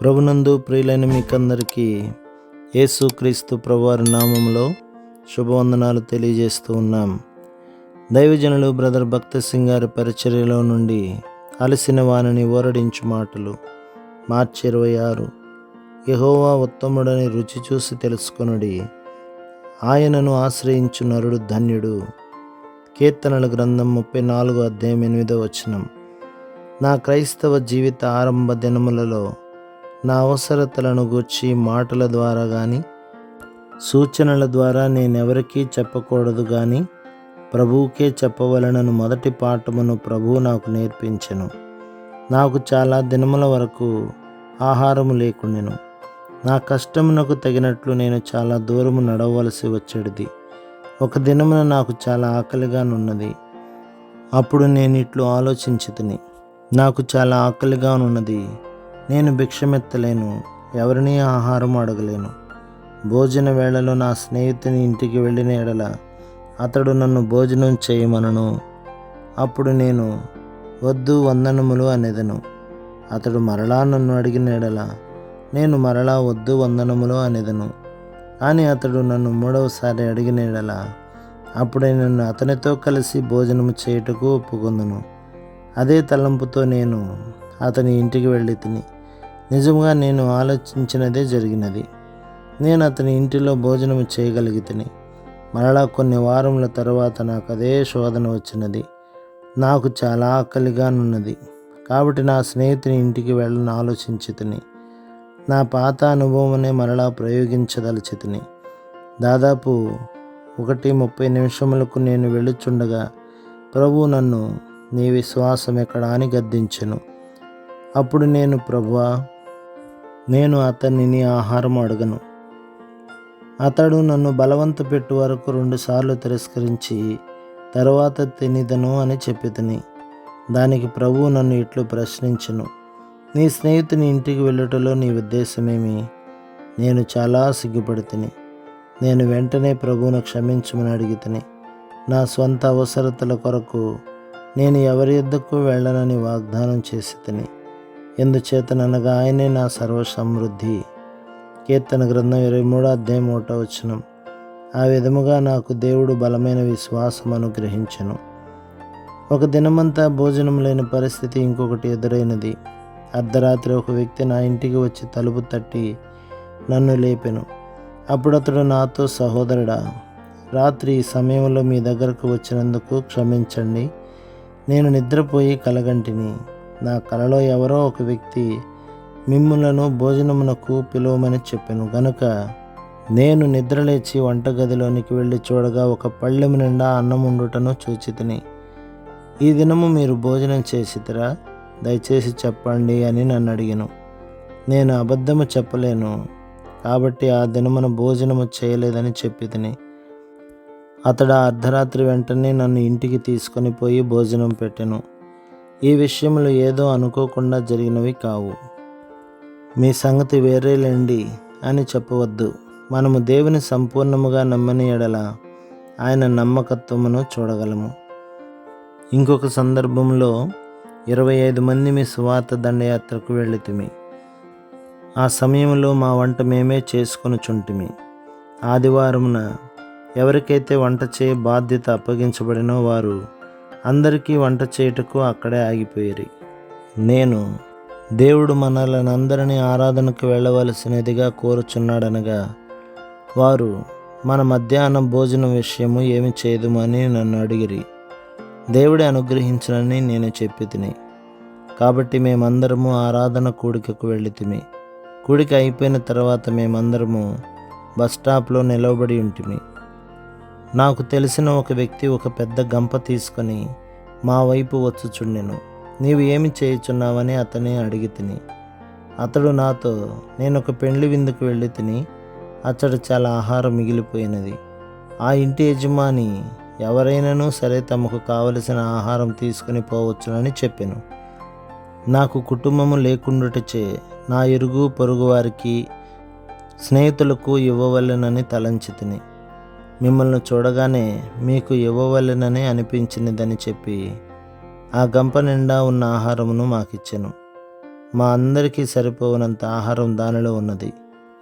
ప్రభునందు ప్రియులైన మీకందరికీ యేసుక్రీస్తు ప్రభువారి నామంలో శుభవందనాలు తెలియజేస్తూ ఉన్నాం. దైవజనులు బ్రదర్ భక్త సింగ్ గారి పరిచర్యలో నుండి అలసిన వాణిని ఓరడించు మాటలు. మార్చి ఇరవై ఆరు. యహోవా ఉత్తముడని రుచి చూసి తెలుసుకొనుడి. ఆయనను ఆశ్రయించు నరుడు ధన్యుడు. కీర్తనల గ్రంథం ముప్పై నాలుగు అధ్యాయం ఎనిమిదో వచనం. నా క్రైస్తవ జీవిత ఆరంభ దినములలో నా అవసరతలను గూర్చి మాటల ద్వారా కానీ సూచనల ద్వారా నేనెవరికీ చెప్పకూడదు కానీ ప్రభువుకే చెప్పవలనను మొదటి పాఠమును ప్రభువు నాకు నేర్పించెను. నాకు చాలా దినముల వరకు ఆహారము లేకుండెను. నా కష్టమునకు తగినట్లు నేను చాలా దూరము నడవలసి వచ్చేది ఒక దినమున నాకు చాలా ఆకలిగా నున్నది. అప్పుడు నేను ఇట్లు ఆలోచించుతుని. నాకు చాలా ఆకలిగా ఉన్నది నేను భిక్షమెత్తలేను ఎవరిని ఆహారం అడగలేను. భోజన వేళలో నా స్నేహితుని ఇంటికి వెళ్ళిన ఎడల అతడు నన్ను భోజనం చేయమనను. అప్పుడు నేను వద్దు వందనములు అనేదను. అతడు మరలా నన్ను అడిగిన ఎడల నేను మరలా వద్దు వందనములు అనేదను. కానీ అతడు నన్ను మూడవసారి అడిగిన ఎడల అప్పుడే నన్ను అతనితో కలిసి భోజనము చేయుటకు ఒప్పుకొందును. అదే తలంపుతో నేను అతని ఇంటికి వెళ్ళి తిని నిజంగా నేను ఆలోచించినదే జరిగినది. నేను అతని ఇంటిలో భోజనం చేయగలిగితేని. మరలా కొన్ని వారముల తర్వాత నాకు అదే శోధన వచ్చినది. నాకు చాలా ఆకలిగానున్నది కాబట్టి నా స్నేహితుని ఇంటికి వెళ్ళని ఆలోచించితిని. నా పాత అనుభవమనే మరలా ప్రయోగించదలిచితిని. దాదాపు ఒకటి ముప్పై నిమిషములకు నేను వెళ్ళుచుండగా ప్రభు నన్ను నీ విశ్వాసం ఎక్కడా అని గద్దించెను. అప్పుడు నేను ప్రభువా నేను అతనిని ఆహారం అడగను. అతడు నన్ను బలవంత పెట్టు వరకు రెండుసార్లు తిరస్కరించి తర్వాత తినిదను అని చెప్పితిని దానికి ప్రభువు నన్ను ఇట్లు ప్రశ్నించను. నీ స్నేహితుని ఇంటికి వెళ్ళటంలో నీ ఉద్దేశమేమి? నేను చాలా సిగ్గుపడితిని. నేను వెంటనే ప్రభువును క్షమించమని అడిగితిని. నా స్వంత అవసరతల కొరకు నేను ఎవరి యొద్దకు వెళ్ళనని వాగ్దానం చేసి తిని ఎందుచేతనగా ఆయనే నా సర్వ సమృద్ధి కీర్తన గ్రంథం ఇరవై మూడో అధ్యాయం ఒకటో వచనం. ఆ విధముగా నాకు దేవుడు బలమైన విశ్వాసం అనుగ్రహించను. ఒక దినమంతా భోజనం లేని పరిస్థితి ఇంకొకటి ఎదురైనది. అర్ధరాత్రి ఒక వ్యక్తి నా ఇంటికి వచ్చి తలుపు తట్టి నన్ను లేపెను. అప్పుడు అతడు నాతో సహోదరుడా రాత్రి ఈ సమయంలో మీ దగ్గరకు వచ్చినందుకు క్షమించండి. నేను నిద్రపోయి కలగంటిని. నా కలలో ఎవరో ఒక వ్యక్తి మిమ్ములను భోజనమునకు పిలువమని చెప్పాను. గనుక నేను నిద్రలేచి వంటగదిలోనికి వెళ్ళి చూడగా ఒక పళ్ళెం నిండా అన్నం ఉండుటను చూచితిని. ఈ దినము మీరు భోజనం చేసితరా? దయచేసి చెప్పండి అని నన్ను అడిగాను. నేను అబద్ధము చెప్పలేను కాబట్టి ఆ దినమున భోజనము చేయలేదని చెప్పి తిని అతడు అర్ధరాత్రి వెంటనే నన్ను ఇంటికి తీసుకొని పోయి భోజనం పెట్టెను. ఈ విషయములు ఏదో అనుకోకుండా జరిగినవి కావు. మీ సంగతి వేరేలేండి అని చెప్పవద్దు. మనము దేవుని సంపూర్ణముగా నమ్మని ఎడల ఆయన నమ్మకత్వమును చూడగలము. ఇంకొక సందర్భంలో ఇరవై ఐదు మంది మీ సువార్త దండయాత్రకు వెళ్ళితిమి. ఆ సమయంలో మా వంట మేమే చేసుకొని చుంటిమి ఆదివారమున ఎవరికైతే వంట చేయ బాధ్యత అప్పగించబడినో వారు అందరికీ వంట చేయుటకు అక్కడే ఆగిపోయారు. నేను దేవుడు మనల్ని అందరినీ ఆరాధనకు వెళ్ళవలసినదిగా కోరుచున్నాడనగా వారు మన మధ్యాహ్నం భోజనం విషయము ఏమి చేయదుమని నన్ను అడిగిరి. దేవుడే అనుగ్రహించనని నేను చెప్పి తిని కాబట్టి మేమందరము ఆరాధన కూడికకు వెళ్ళితిమి. కూడిక అయిపోయిన తర్వాత మేమందరము బస్ స్టాప్లో నిలవబడి ఉంటిమి. నాకు తెలిసిన ఒక వ్యక్తి ఒక పెద్ద గంప తీసుకొని మా వైపు వచ్చుచుండెను. నీవు ఏమి చేయుచున్నావని అతని అడిగి తిని అతడు నాతో నేను ఒక పెండ్లి విందుకు వెళ్ళి తిని అతడు చాలా ఆహారం మిగిలిపోయినది. ఆ ఇంటి యజమాని ఎవరైనానూ సరే తమకు కావలసిన ఆహారం తీసుకుని పోవచ్చునని చెప్పాను. నాకు కుటుంబము లేకుండాటచే నా ఇరుగు పొరుగు వారికి స్నేహితులకు ఇవ్వవలెనని తలంచితిని మిమ్మల్ని చూడగానే మీకు ఇవ్వవలెనని అనిపించినదని చెప్పి ఆ గంప నిండా ఉన్న ఆహారమును మాకిచ్చెను. మా అందరికీ సరిపోనంత ఆహారం దానిలో ఉన్నది.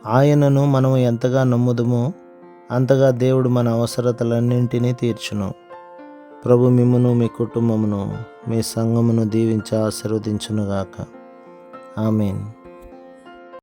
ఆయనను మనం ఎంతగా నమ్ముదమో అంతగా దేవుడు మన అవసరతలన్నింటినీ తీర్చును. ప్రభు మిమ్మును మీ కుటుంబమును మీ సంఘమును దీవించి ఆశీర్వదించునుగాక. ఆమెన్.